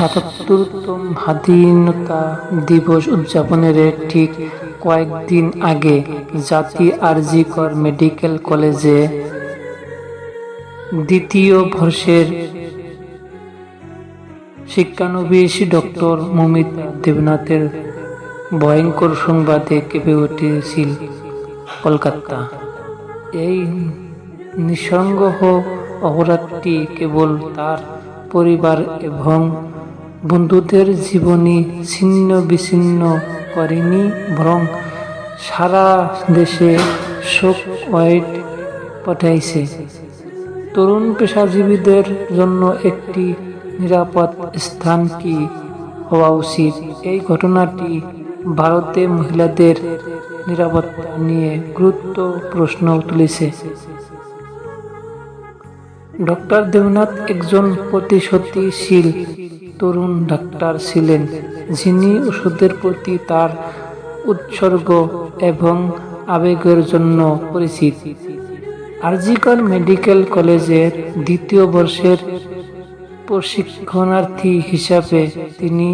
সাতাত্তরতম স্বাধীনতা দিবস উদযাপনের ঠিক কয়েকদিন আগে জাতি আরজিকর মেডিকেল কলেজে দ্বিতীয় বর্ষের শিক্ষানবিশ ডক্টর মমিতা দেবনাথের ভয়ঙ্কর সংবাদে কেঁপে উঠেছিল কলকাতা। এই নিঃসঙ্গ অপরাধটি কেবল তার পরিবার এবং বন্ধুদের জীবনী ছিন্ন বিচ্ছিন্ন করেনি, বরং সারা দেশে শোক ওয়াইড পাঠাইছে তরুণ পেশাজীবীদের জন্য একটি নিরাপদ স্থান কি হওয়া উচিত? এই ঘটনাটি ভারতে মহিলাদের নিরাপত্তা নিয়ে গুরুত্ব প্রশ্ন তুলেছে। ডক্টর দেবনাথ একজন প্রতিশ্রুতিশীল তরুণ ডাক্তার ছিলেন, যিনি ওষুধের প্রতি তার উৎসর্গ এবং আবেগের জন্য পরিচিত। আরজিকর মেডিকেল কলেজের দ্বিতীয় বর্ষের প্রশিক্ষণার্থী হিসাবে তিনি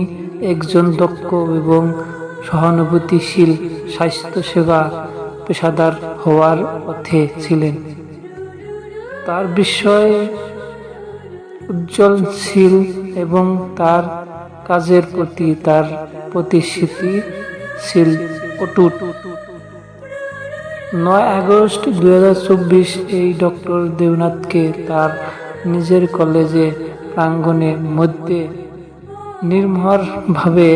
একজন দক্ষ এবং সহানুভূতিশীল স্বাস্থ্যসেবা পেশাদার হওয়ার পথে ছিলেন। তার বিষয় উজ্জ্বলশীল এবং তার কাজের প্রতি তার প্রতিশ্রুতি ছিল অটুট। নয় আগস্ট দু হাজার চব্বিশ এই ডক্টর দেবনাথকে তার নিজের কলেজে প্রাঙ্গণে মধ্যে নির্মরভাবে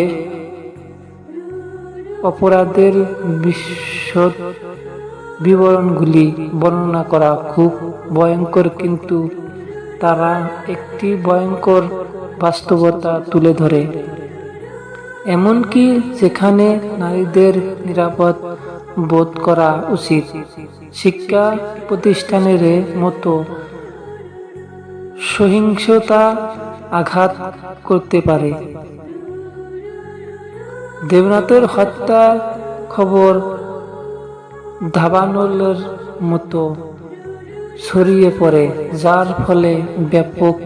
অপরাধের বিশদ বিবরণগুলি বর্ণনা করা খুব ভয়ঙ্কর কিন্তু তারা একটি ভয়ঙ্কর বাস্তবতা তুলে ধরে। এমনকি যেখানে নারীদের নিরাপদ বোধ করা উচিত, শিক্ষা প্রতিষ্ঠানের মতো সহিংসতা আঘাত করতে পারে। দেবনাথের হত্যা খবর ধাবানলের মতো ছড়িয়ে পড়ে যার ফলে ব্যাপক